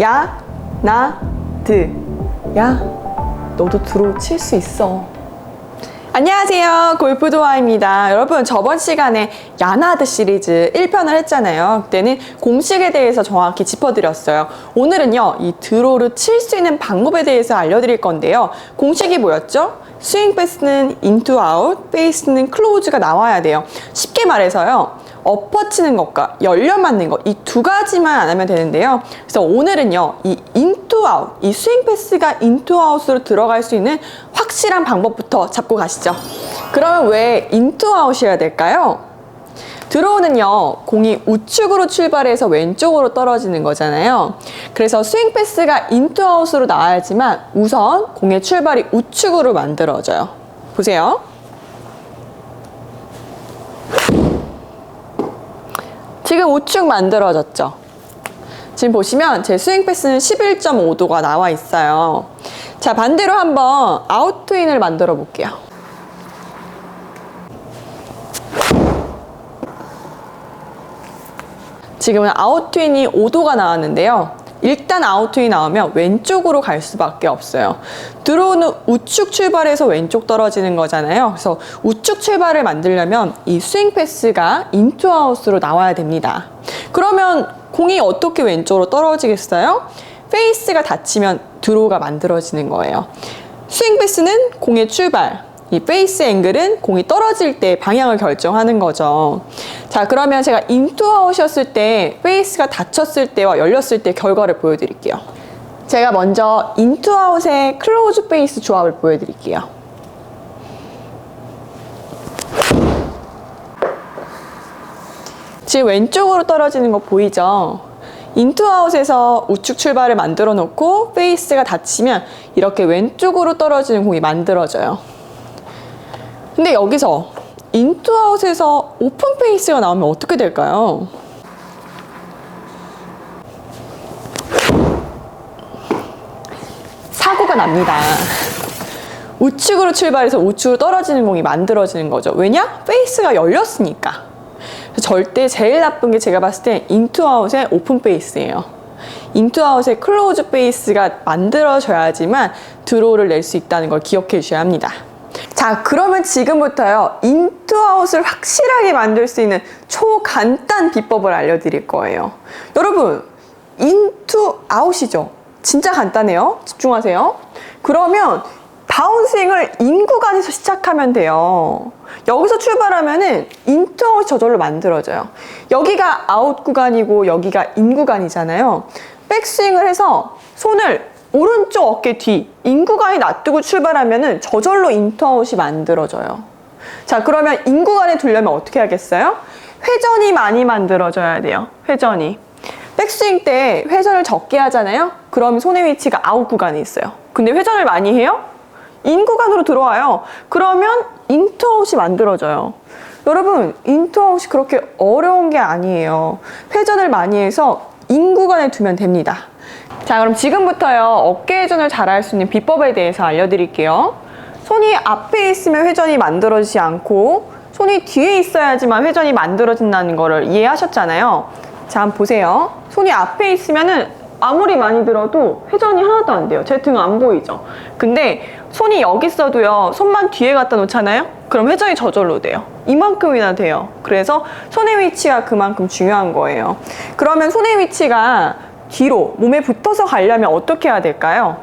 야, 나, 드. 야, 너도 드로우 칠수 있어. 안녕하세요. 골프도아입니다. 여러분, 저번 시간에 야나드 시리즈 1편을 했잖아요. 그때는 공식에 대해서 정확히 짚어드렸어요. 오늘은요, 이 드로우를 칠 수 있는 방법에 대해서 알려드릴 건데요. 공식이 뭐였죠? 스윙 패스는 인투 아웃, 베이스는 클로즈가 나와야 돼요. 쉽게 말해서요. 엎어치는 것과 열려 맞는 것 이 두 가지만 안 하면 되는데요. 그래서 오늘은요, 이 인투 아웃, 이 스윙 패스가 인투 아웃으로 들어갈 수 있는 확실한 방법부터 잡고 가시죠. 그러면 왜 인투 아웃이어야 될까요? 드로우는요, 공이 우측으로 출발해서 왼쪽으로 떨어지는 거잖아요. 그래서 스윙 패스가 인투 아웃으로 나와야지만 우선 공의 출발이 우측으로 만들어져요. 보세요. 지금 우측 만들어졌죠? 지금 보시면 제 스윙 패스는 11.5도가 나와 있어요. 자, 반대로 한번 아웃트윈을 만들어 볼게요. 지금은 아웃트윈이 5도가 나왔는데요. 일단 아웃트윈이 나오면 왼쪽으로 갈 수밖에 없어요. 드로우는 우측 출발해서 왼쪽 떨어지는 거잖아요. 그래서 우측 출발을 만들려면 이 스윙 패스가 인투 아웃으로 나와야 됩니다. 그러면 공이 어떻게 왼쪽으로 떨어지겠어요? 페이스가 닫히면 드로우가 만들어지는 거예요. 스윙 패스는 공의 출발, 이 페이스 앵글은 공이 떨어질 때 방향을 결정하는 거죠. 자, 그러면 제가 인투아웃이었을 때 페이스가 닫혔을 때와 열렸을 때 결과를 보여드릴게요. 제가 먼저 인투아웃의 클로즈 페이스 조합을 보여드릴게요. 지금 왼쪽으로 떨어지는 거 보이죠? 인투아웃에서 우측 출발을 만들어 놓고 페이스가 닫히면 이렇게 왼쪽으로 떨어지는 공이 만들어져요. 근데 여기서 인투아웃에서 오픈 페이스가 나오면 어떻게 될까요? 사고가 납니다. 우측으로 출발해서 우측으로 떨어지는 공이 만들어지는 거죠. 왜냐? 페이스가 열렸으니까. 절대 제일 나쁜 게 제가 봤을 때 인투아웃의 오픈 페이스예요. 인투아웃의 클로즈 페이스가 만들어져야지만 드로우를 낼 수 있다는 걸 기억해 주셔야 합니다. 자, 그러면 지금부터요, 인투아웃을 확실하게 만들 수 있는 초간단 비법을 알려드릴 거예요. 여러분, 인투아웃이죠? 진짜 간단해요. 집중하세요. 그러면 다운스윙을 인 구간에서 시작하면 돼요. 여기서 출발하면은 인투아웃 저절로 만들어져요. 여기가 아웃 구간이고 여기가 인 구간이잖아요. 백스윙을 해서 손을 오른쪽 어깨 뒤 인구간에 놔두고 출발하면은 저절로 인투아웃이 만들어져요. 자, 그러면 인구간에 두려면 어떻게 하겠어요? 회전이 많이 만들어져야 돼요. 회전이. 백스윙 때 회전을 적게 하잖아요? 그럼 손의 위치가 아웃 구간에 있어요. 근데 회전을 많이 해요? 인 구간으로 들어와요. 그러면 인투아웃이 만들어져요. 여러분, 인투아웃이 그렇게 어려운 게 아니에요. 회전을 많이 해서 인 구간에 두면 됩니다. 자, 그럼 지금부터요, 어깨 회전을 잘할 수 있는 비법에 대해서 알려드릴게요. 손이 앞에 있으면 회전이 만들어지지 않고, 손이 뒤에 있어야지만 회전이 만들어진다는 거를 이해하셨잖아요. 자, 한번 보세요. 손이 앞에 있으면은 아무리 많이 들어도 회전이 하나도 안 돼요. 제 등 안 보이죠? 근데 손이 여기 있어도요, 손만 뒤에 갖다 놓잖아요? 그럼 회전이 저절로 돼요. 이만큼이나 돼요. 그래서 손의 위치가 그만큼 중요한 거예요. 그러면 손의 위치가 뒤로 몸에 붙어서 가려면 어떻게 해야 될까요?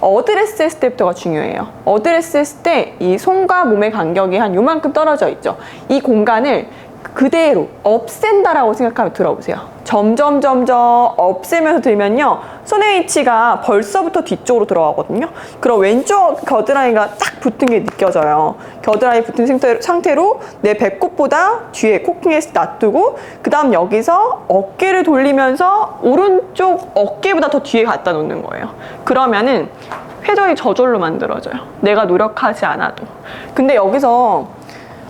어드레스 했을 때부터가 중요해요. 어드레스 했을 때 이 손과 몸의 간격이 한 요만큼 떨어져 있죠. 이 공간을 그대로 없앤다라고 생각하면 들어보세요. 점점 점점 없애면서 들면요. 손의 위치가 벌써부터 뒤쪽으로 들어가거든요. 그럼 왼쪽 겨드랑이가 딱 붙은 게 느껴져요. 겨드랑이 붙은 상태- 상태로 내 배꼽보다 뒤에 코킹에서 놔두고 그 다음 여기서 어깨를 돌리면서 오른쪽 어깨보다 더 뒤에 갖다 놓는 거예요. 그러면은 회전이 저절로 만들어져요. 내가 노력하지 않아도. 근데 여기서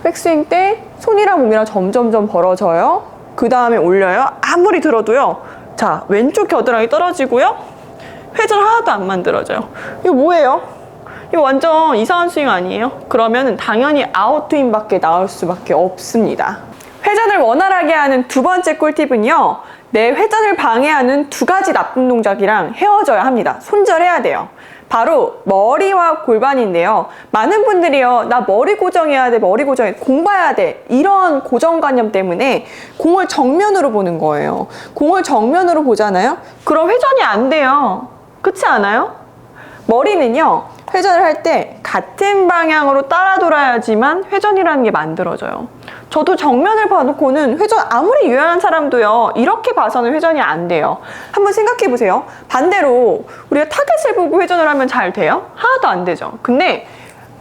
백스윙 때 손이랑 몸이랑 점점점 벌어져요. 그 다음에 올려요. 아무리 들어도요. 자, 왼쪽 겨드랑이 떨어지고요. 회전 하나도 안 만들어져요. 이거 뭐예요? 이거 완전 이상한 스윙 아니에요? 그러면 당연히 아웃트윈밖에 나올 수밖에 없습니다. 회전을 원활하게 하는 두 번째 꿀팁은요. 내 회전을 방해하는 두 가지 나쁜 동작이랑 헤어져야 합니다. 손절해야 돼요. 바로 머리와 골반인데요. 많은 분들이요, 나 머리 고정해야 돼, 머리 고정해, 공 봐야 돼. 이런 고정관념 때문에 공을 정면으로 보는 거예요. 공을 정면으로 보잖아요? 그럼 회전이 안 돼요. 그렇지 않아요? 머리는요, 회전을 할 때 같은 방향으로 따라 돌아야지만 회전이라는 게 만들어져요. 저도 정면을 봐놓고는 회전 아무리 유연한 사람도요, 이렇게 봐서는 회전이 안 돼요. 한번 생각해 보세요. 반대로 우리가 타겟을 보고 회전을 하면 잘 돼요? 하나도 안 되죠. 근데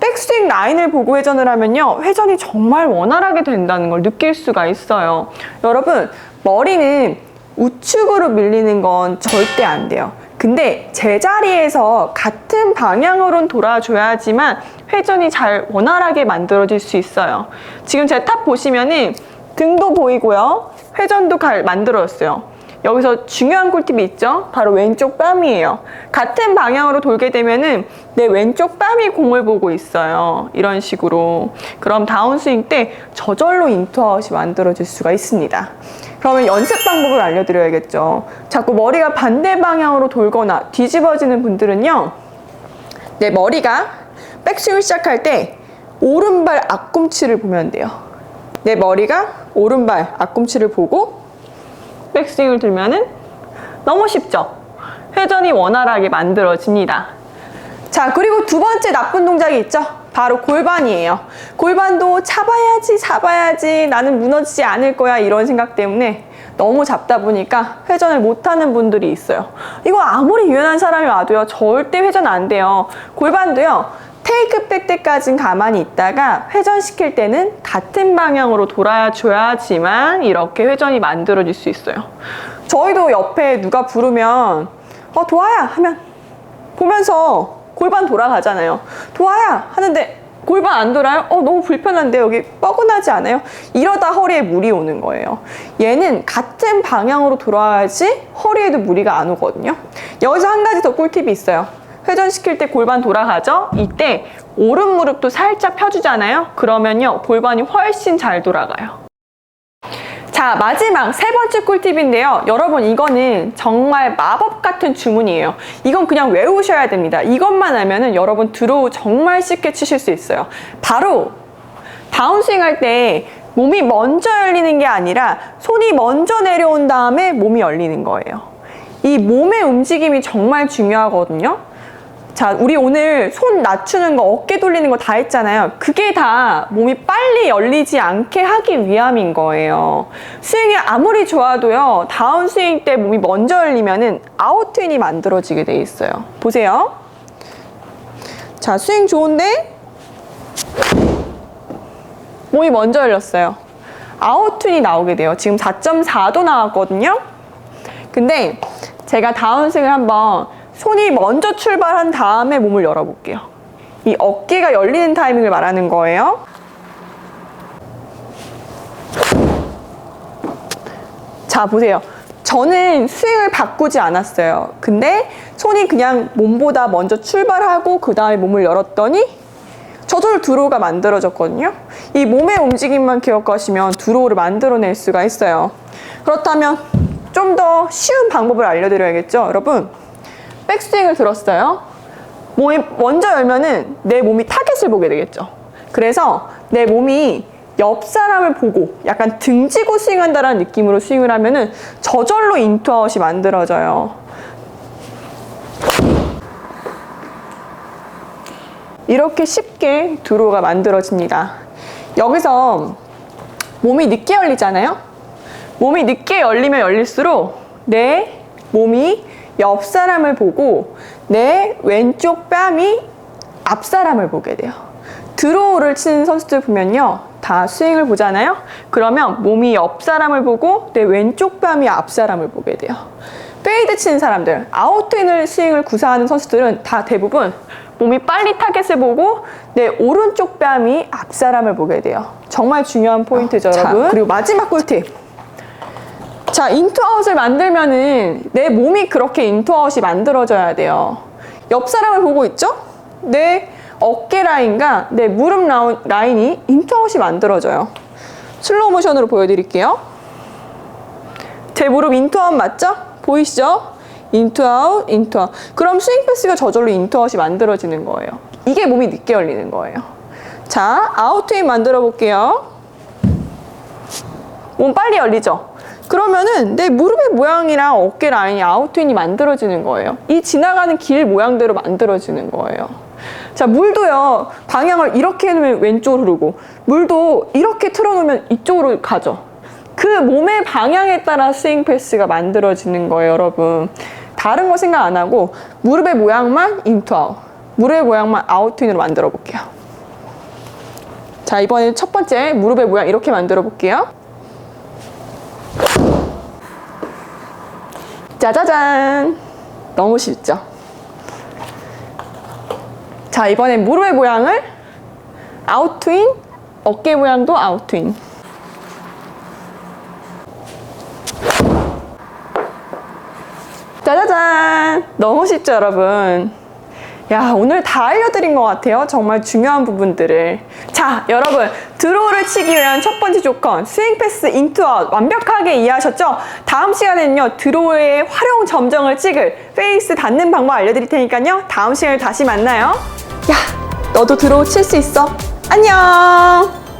백스윙 라인을 보고 회전을 하면요, 회전이 정말 원활하게 된다는 걸 느낄 수가 있어요. 여러분, 머리는 우측으로 밀리는 건 절대 안 돼요. 근데 제자리에서 같은 방향으로는 돌아줘야지만 회전이 잘 원활하게 만들어질 수 있어요. 지금 제 탑 보시면은 등도 보이고요. 회전도 잘 만들어졌어요. 여기서 중요한 꿀팁이 있죠? 바로 왼쪽 뺨이에요. 같은 방향으로 돌게 되면은 내 왼쪽 뺨이 공을 보고 있어요. 이런 식으로. 그럼 다운스윙 때 저절로 인투아웃이 만들어질 수가 있습니다. 그러면 연습 방법을 알려드려야겠죠. 자꾸 머리가 반대 방향으로 돌거나 뒤집어지는 분들은요. 내 머리가 백스윙을 시작할 때 오른발 앞꿈치를 보면 돼요. 내 머리가 오른발 앞꿈치를 보고 백스윙을 들면은 너무 쉽죠? 회전이 원활하게 만들어집니다. 자, 그리고 두 번째 나쁜 동작이 있죠? 바로 골반이에요. 골반도 잡아야지, 잡아야지, 나는 무너지지 않을 거야, 이런 생각 때문에 너무 잡다 보니까 회전을 못하는 분들이 있어요. 이거 아무리 유연한 사람이 와도요, 절대 회전 안 돼요. 골반도요, 테이크 백 때까진 가만히 있다가 회전시킬 때는 같은 방향으로 돌아줘야지만 이렇게 회전이 만들어질 수 있어요. 저희도 옆에 누가 부르면 어 도아야 하면 보면서 골반 돌아가잖아요. 도아야 하는데 골반 안 돌아요? 어 너무 불편한데 여기 뻐근하지 않아요? 이러다 허리에 무리 오는 거예요. 얘는 같은 방향으로 돌아야지 허리에도 무리가 안 오거든요. 여기서 한 가지 더 꿀팁이 있어요. 회전시킬 때 골반 돌아가죠? 이때 오른 무릎도 살짝 펴주잖아요? 그러면요, 골반이 훨씬 잘 돌아가요. 자, 마지막 세 번째 꿀팁인데요. 여러분, 이거는 정말 마법 같은 주문이에요. 이건 그냥 외우셔야 됩니다. 이것만 하면은 여러분 드로우 정말 쉽게 치실 수 있어요. 바로 다운스윙 할 때 몸이 먼저 열리는 게 아니라 손이 먼저 내려온 다음에 몸이 열리는 거예요. 이 몸의 움직임이 정말 중요하거든요. 자, 우리 오늘 손 낮추는 거, 어깨 돌리는 거 다 했잖아요. 그게 다 몸이 빨리 열리지 않게 하기 위함인 거예요. 스윙이 아무리 좋아도요, 다운 스윙 때 몸이 먼저 열리면은 아웃트윈이 만들어지게 돼 있어요. 보세요. 자, 스윙 좋은데? 몸이 먼저 열렸어요. 아웃튠이 나오게 돼요. 지금 4.4도 나왔거든요. 근데 제가 다운스윙을 한번 손이 먼저 출발한 다음에 몸을 열어볼게요. 이 어깨가 열리는 타이밍을 말하는 거예요. 자, 보세요. 저는 스윙을 바꾸지 않았어요. 근데 손이 그냥 몸보다 먼저 출발하고 그 다음에 몸을 열었더니 저절로 드로우가 만들어졌거든요. 이 몸의 움직임만 기억하시면 드로우를 만들어낼 수가 있어요. 그렇다면 좀 더 쉬운 방법을 알려드려야겠죠. 여러분, 백스윙을 들었어요. 몸이 먼저 열면은 내 몸이 타겟을 보게 되겠죠. 그래서 내 몸이 옆 사람을 보고 약간 등지고 스윙한다라는 느낌으로 스윙을 하면은 저절로 인투아웃이 만들어져요. 이렇게 쉽게 드로우가 만들어집니다. 여기서 몸이 늦게 열리잖아요? 몸이 늦게 열리면 열릴수록 내 몸이 옆 사람을 보고 내 왼쪽 뺨이 앞 사람을 보게 돼요. 드로우를 치는 선수들 보면요. 다 스윙을 보잖아요. 그러면 몸이 옆 사람을 보고 내 왼쪽 뺨이 앞 사람을 보게 돼요. 페이드 치는 사람들, 아웃트윈을 스윙을 구사하는 선수들은 다 대부분 몸이 빨리 타겟을 보고 내 오른쪽 뺨이 앞 사람을 보게 돼요. 정말 중요한 포인트죠, 자, 여러분. 그리고 마지막 꿀팁. 자, 인투아웃을 만들면은 내 몸이 그렇게 인투아웃이 만들어져야 돼요. 옆 사람을 보고 있죠? 내 어깨 라인과 내 무릎 라인이 인투아웃이 만들어져요. 슬로우 모션으로 보여드릴게요. 제 무릎 인투아웃 맞죠? 보이시죠? 인투아웃, 인투아웃. 그럼 스윙 패스가 저절로 인투아웃이 만들어지는 거예요. 이게 몸이 늦게 열리는 거예요. 자, 아웃트윈 만들어 볼게요. 몸 빨리 열리죠? 그러면은 내 무릎의 모양이랑 어깨 라인이 아웃트윈이 만들어지는 거예요. 이 지나가는 길 모양대로 만들어지는 거예요. 자, 물도요, 방향을 이렇게 해놓으면 왼쪽으로 흐르고, 물도 이렇게 틀어놓으면 이쪽으로 가죠. 그 몸의 방향에 따라 스윙 패스가 만들어지는 거예요, 여러분. 다른 거 생각 안 하고, 무릎의 모양만 인투 아웃, 무릎의 모양만 아웃트윈으로 만들어 볼게요. 자, 이번에 첫 번째 무릎의 모양 이렇게 만들어 볼게요. 짜자잔! 너무 쉽죠? 자, 이번엔 무릎의 모양을 아웃트윈, 어깨 모양도 아웃트윈. 짜자잔! 너무 쉽죠, 여러분? 야, 오늘 다 알려드린 것 같아요. 정말 중요한 부분들을. 자, 여러분. 드로우를 치기 위한 첫 번째 조건, 스윙 패스 인투아웃 완벽하게 이해하셨죠? 다음 시간에는요, 드로우의 활용 점정을 찍을 페이스 닿는 방법 알려드릴 테니까요. 다음 시간에 다시 만나요. 야, 너도 드로우 칠 수 있어. 안녕!